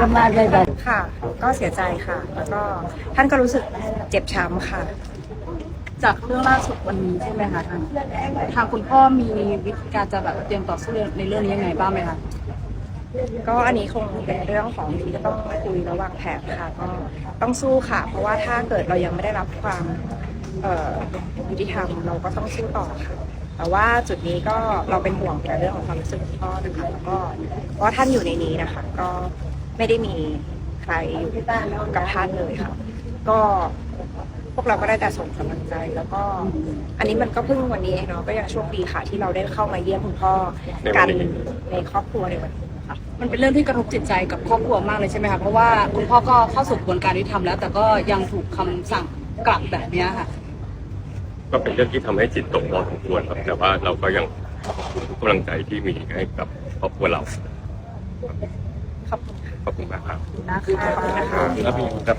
ประมาณเลยแบบค่ะ ก็เสียใจค่ะ แล้วก็ท่านก็รู้สึกเจ็บช้ำค่ะ จากเรื่องล่าสุดวันนี้ใช่ไหมคะท่านทางคุณพ่อมีวิธีการจะแบบเตรียมต่อสู้ในเรื่องนี้ยังไงบ้างไหมคะ ก็อันนี้คงเป็นเรื่องของที่จะต้องคุยระหว่างแผนค่ะ ก็ต้องสู้ค่ะ เพราะว่าถ้าเกิดเรายังไม่ได้รับความเอ่อยุติธรรมเราก็ต้องสู้ต่อค่ะ แต่ว่าจุดนี้ก็เราเป็นห่วงในเรื่องของความรู้สึกของพ่อนะคะแล้วก็เพราะว่าท่านอยู่ในนี้นะคะ ก็ ไม่ได้มีใครอยู่กับท่านเลยค่ะ ก็พวกเราก็ได้แต่ส่งกำลังใจ แล้วก็ อันนี้มันก็เพิ่งวันนี้เองเนาะก็ยังโชคดีค่ะ ที่เราได้เข้ามาเยี่ยมคุณพ่อกันในครอบครัวในวันนี้ค่ะ มันเป็นเรื่องที่กระทบจิตใจกับครอบครัวมากเลยใช่ไหมคะเพราะว่าคุณพ่อก็เข้าสู่กระบวนการยุติธรรมแล้ว แต่ก็ยังถูกคำสั่งกลับแบบเนี้ยค่ะ ก็เป็นเรื่องที่ทำให้จิตตกพอสมควรครับแต่ว่าเราก็ยังขอบคุณทุกกำลังใจที่มีให้กับครอบครัวเราขอบ คุณค่ะขอบคุณมากครับขอบคุณนะคะแล้วมีครับ